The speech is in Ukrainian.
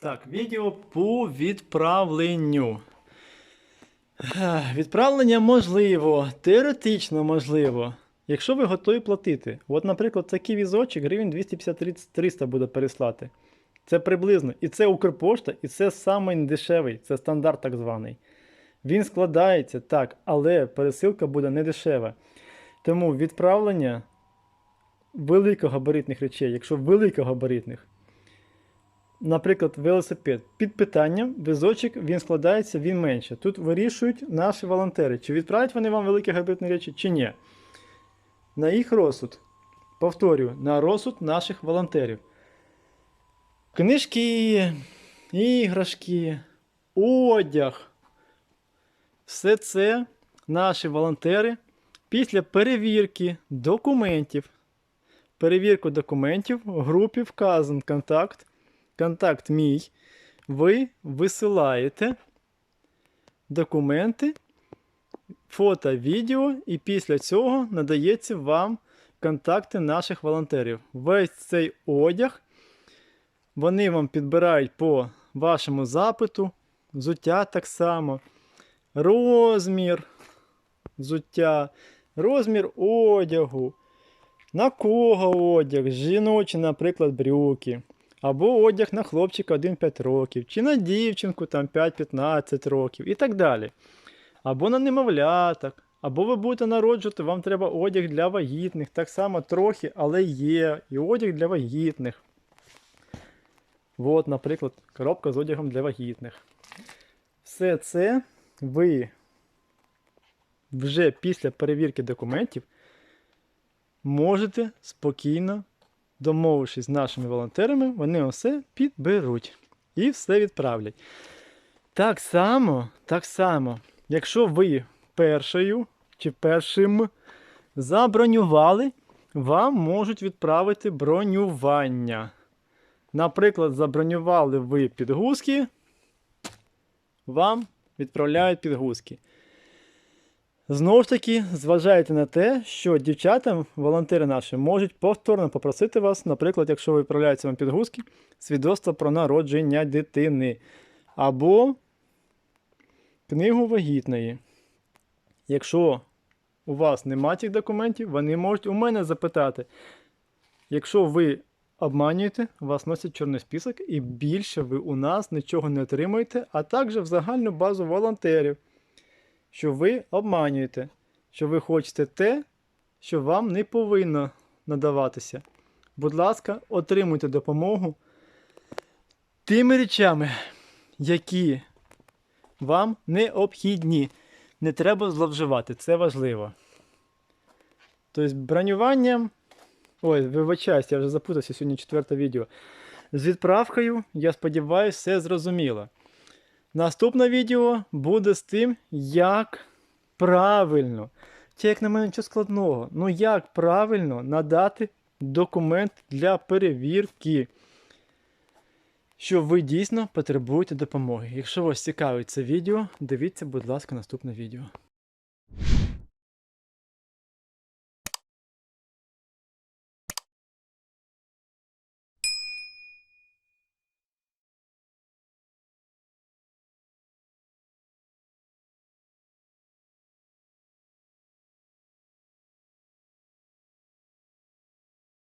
Так, відео по відправленню. Відправлення можливо, теоретично можливо. Якщо ви готові платити. От, наприклад, такий візочок гривень 250-300 буде переслати. Це приблизно. І це Укрпошта, і це самий дешевий, це стандарт так званий. Він складається так, але пересилка буде не дешева. Тому відправлення великогабаритних речей, якщо великогабаритних, наприклад, велосипед. Під питанням, візочок він складається, він менше. Тут вирішують наші волонтери, чи відправлять вони вам великі габаритні речі, чи ні. На їх розсуд. Повторюю, на розсуд наших волонтерів. Книжки, іграшки, одяг. Все це наші волонтери після перевірки документів. Перевірку документів в групі вказан контакт. Контакт мій. Ви висилаєте документи, фото, відео, і після цього надається вам контакти наших волонтерів. Весь цей одяг вони вам підбирають по вашому запиту, взуття так само, розмір взуття, розмір одягу, на кого одяг, жіночі, наприклад, брюки. Або одяг на хлопчика 1-5 років, чи на дівчинку там 5-15 років і так далі. Або на немовляток, або ви будете народжувати, вам треба одяг для вагітних. Так само трохи, але є. І одяг для вагітних. От, наприклад, коробка з одягом для вагітних. Все це ви вже після перевірки документів можете спокійно, домовившись з нашими волонтерами, вони все підберуть і все відправлять. Так само, так само, якщо ви першою чи першим забронювали, вам можуть відправити бронювання. Наприклад, забронювали ви підгузки, вам відправляють підгузки. Знову ж таки, зважайте на те, що дівчата, волонтери наші, можуть повторно попросити вас, наприклад, якщо ви відправляєте вам підгузки, свідоцтво про народження дитини або книгу вагітної. Якщо у вас немає цих документів, вони можуть у мене запитати. Якщо ви обманюєте, вас носять чорний список і більше ви у нас нічого не отримуєте, а також в загальну базу волонтерів що ви обманюєте, що ви хочете те, що вам не повинно надаватися. Будь ласка, отримуйте допомогу тими речами, які вам необхідні. Не треба зловживати, це важливо. Тобто, бронюванням. Ой, вибачаюсь, я вже запутався сьогодні четверте відео. З відправкою, я сподіваюся, все зрозуміло. Наступне відео буде з тим, як правильно, це як на мене нічого складного, ну як правильно надати документ для перевірки, що ви дійсно потребуєте допомоги. Якщо вас цікавить це відео, дивіться, будь ласка, наступне відео.